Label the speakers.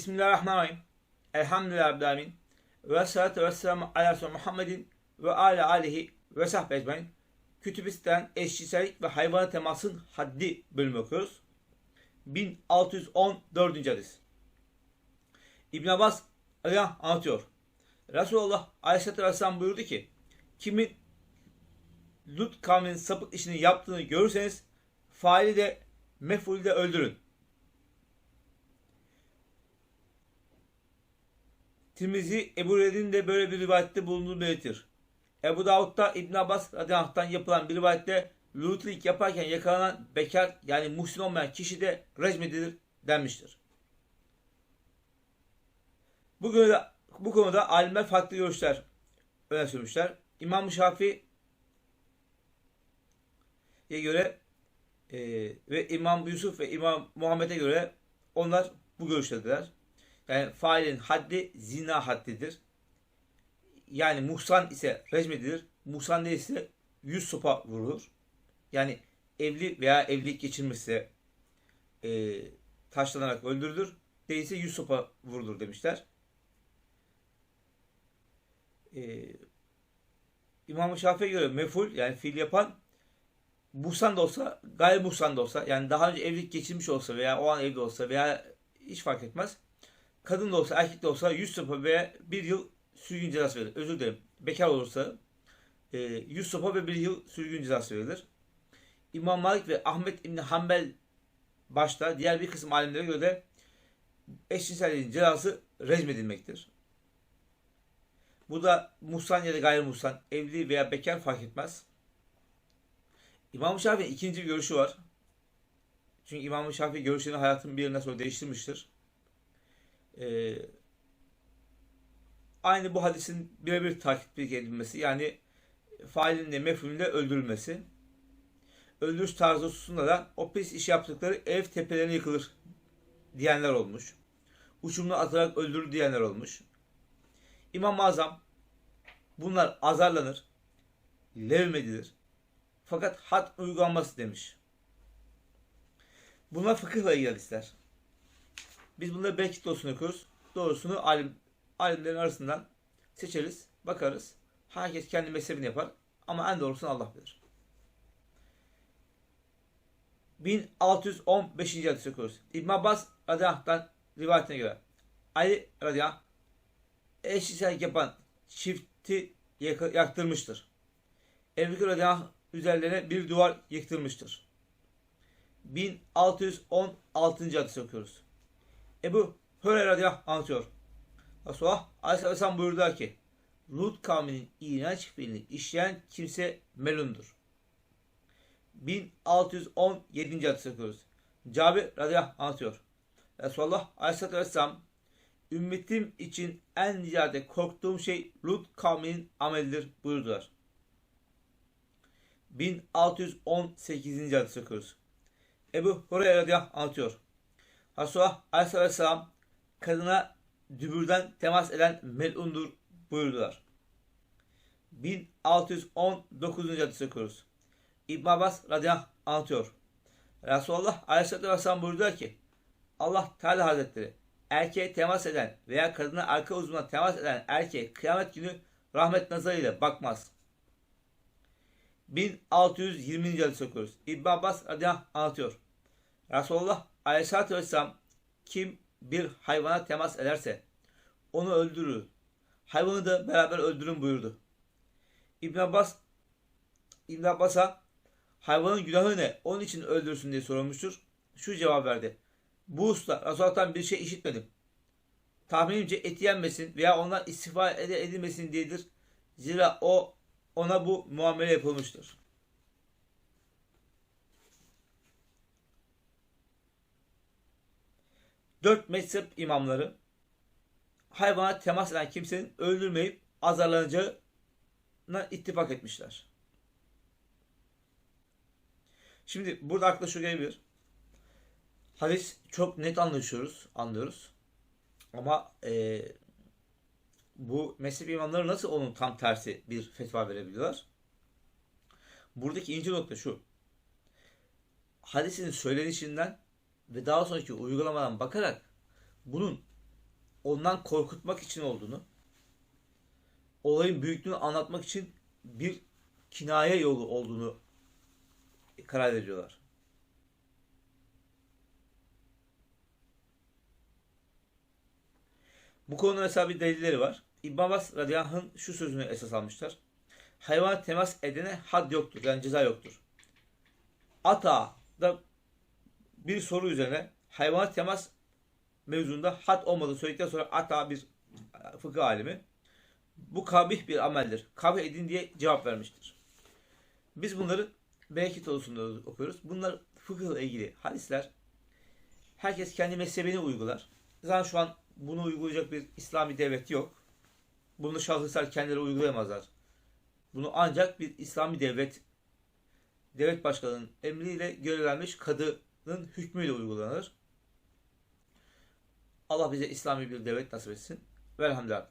Speaker 1: Bismillahirrahmanirrahim. Elhamdülillahi Rabbil Alemin. Ve salatu ve selamu ala Muhammedin ve ala alihi ve sahbe ecmain. Kütübisten eşcinsellik ve hayvana temasın haddi bölümü okuyoruz. 1614. hadis. İbn Abbas Allah anlatıyor. Resulullah Aleyhisselatü Vesselam buyurdu ki kimin Lut kavminin sapık işini yaptığını görürseniz faili de mefulü de öldürün. Tirmizi Ebu Red'in de böyle bir rivayette bulunduğunu belirtir. Ebu Davud'da İbn Abbas radıyallahu yapılan bir rivayette Lutlik yaparken yakalanan bekar yani muhsin olmayan kişi de recmedilir denmiştir. Bu konuda, bu konuda alimler farklı görüşler öne sürmüşler. İmam Şafii göre e, ve İmam Yusuf ve İmam Muhammed'e göre onlar bu görüştedirler. Yani failin haddi zina haddidir. Yani muhsan ise recmedilir. Muhsan değilse yüz sopa vurulur. Yani evli veya evlilik geçirmişse e, taşlanarak öldürülür. Değilse yüz sopa vurulur demişler. E, İmam-ı Şafii'ye göre meful yani fiil yapan muhsan da olsa gayrimuhsan da olsa yani daha önce evlilik geçirmiş olsa veya o an evli olsa veya hiç fark etmez kadın da olsa erkek de olsa 100 sopa veya 1 yıl sürgün cezası verilir. Özür dilerim. Bekar olursa e, 100 sopa ve 1 yıl sürgün cezası verilir. İmam Malik ve Ahmet İbni Hanbel başta diğer bir kısım alimlere göre de eşcinselliğin cezası rejmedilmektir. Bu da muhsan ya da gayrimuhsan, evli veya bekar fark etmez. İmam Şafii'nin ikinci bir görüşü var. Çünkü İmam Şafii görüşlerini hayatın bir yerine sonra değiştirmiştir. Ee, aynı bu hadisin birebir takip edilmesi yani failin de mefhulün de öldürülmesi. Öldürüş tarzı hususunda da o pis iş yaptıkları ev tepelerine yıkılır diyenler olmuş. Uçumlu atarak öldürür diyenler olmuş. İmam-ı Azam bunlar azarlanır, levmedilir. Fakat had uygulanması demiş. Bunlar fıkıhla ilgili hadisler. Biz bunları belki dostunu okuruz. Doğrusunu alim, alimlerin arasından seçeriz, bakarız. Herkes kendi mezhebini yapar. Ama en doğrusunu Allah bilir. 1615. hadis okuyoruz. İbn Abbas radıyallahu rivayetine göre Ali radıyallahu eşcinsellik yapan çifti yaktırmıştır. Ebu Bekir üzerlerine bir duvar yıktırmıştır. 1616. hadis okuyoruz. Ebu Hureyre radıyallahu anlatıyor. Resulullah aleyhisselam buyurdu ki Lut kavminin iğrenç fiilini işleyen kimse melundur. 1617. hadis okuyoruz. Cabir radıyallahu anlatıyor. Resulullah aleyhisselam ümmetim için en ziyade korktuğum şey Lut kavminin amelidir buyurdular. 1618. hadis okuyoruz. Ebu Hureyre radıyallahu anlatıyor. Resulullah aleyhisselam kadına dübürden temas eden melundur buyurdular. 1619. hadis okuyoruz. İbn Abbas radıyallahu anlatıyor. Resulullah aleyhisselam buyurdular ki Allah Teala Hazretleri erkeğe temas eden veya kadına arka uzvuna temas eden erkeğe kıyamet günü rahmet nazarıyla bakmaz. 1620. hadis okuyoruz. İbn Abbas radıyallahu anlatıyor. Resulullah aleyhissalatü vesselam kim bir hayvana temas ederse onu öldürür. Hayvanı da beraber öldürün buyurdu. İbn Abbas İbn Abbas'a hayvanın günahı ne? Onun için öldürsün diye sorulmuştur. Şu cevap verdi. Bu usta Resulullah'tan bir şey işitmedim. Tahminimce eti yenmesin veya ondan istifa edilmesin diyedir. Zira o ona bu muamele yapılmıştır. Dört mezhep imamları hayvana temas eden kimsenin öldürmeyip azarlanacağına ittifak etmişler. Şimdi burada akla şu gelebilir. Hadis çok net anlaşıyoruz, anlıyoruz. Ama e, bu mezhep imamları nasıl onun tam tersi bir fetva verebiliyorlar? Buradaki ince nokta şu. Hadisin söylenişinden ve daha sonraki uygulamadan bakarak bunun ondan korkutmak için olduğunu, olayın büyüklüğünü anlatmak için bir kinaye yolu olduğunu karar veriyorlar. Bu konuda mesela bir delilleri var. İbn Abbas radıyallahu şu sözünü esas almışlar. Hayvana temas edene had yoktur. Yani ceza yoktur. Ata da bir soru üzerine hayvana temas mevzunda had olmadığı söyledikten sonra Ata bir fıkıh alimi bu kabih bir ameldir. Kabih edin diye cevap vermiştir. Biz bunları Berekit olusunda okuyoruz. Bunlar fıkıhla ilgili hadisler. Herkes kendi mezhebini uygular. Zaten şu an bunu uygulayacak bir İslami devlet yok. Bunu şahıslar kendileri uygulayamazlar. Bunu ancak bir İslami devlet devlet başkanının emriyle görevlenmiş kadının hükmüyle uygulanır. Allah bize İslami bir devlet nasip etsin. Velhamdülillah.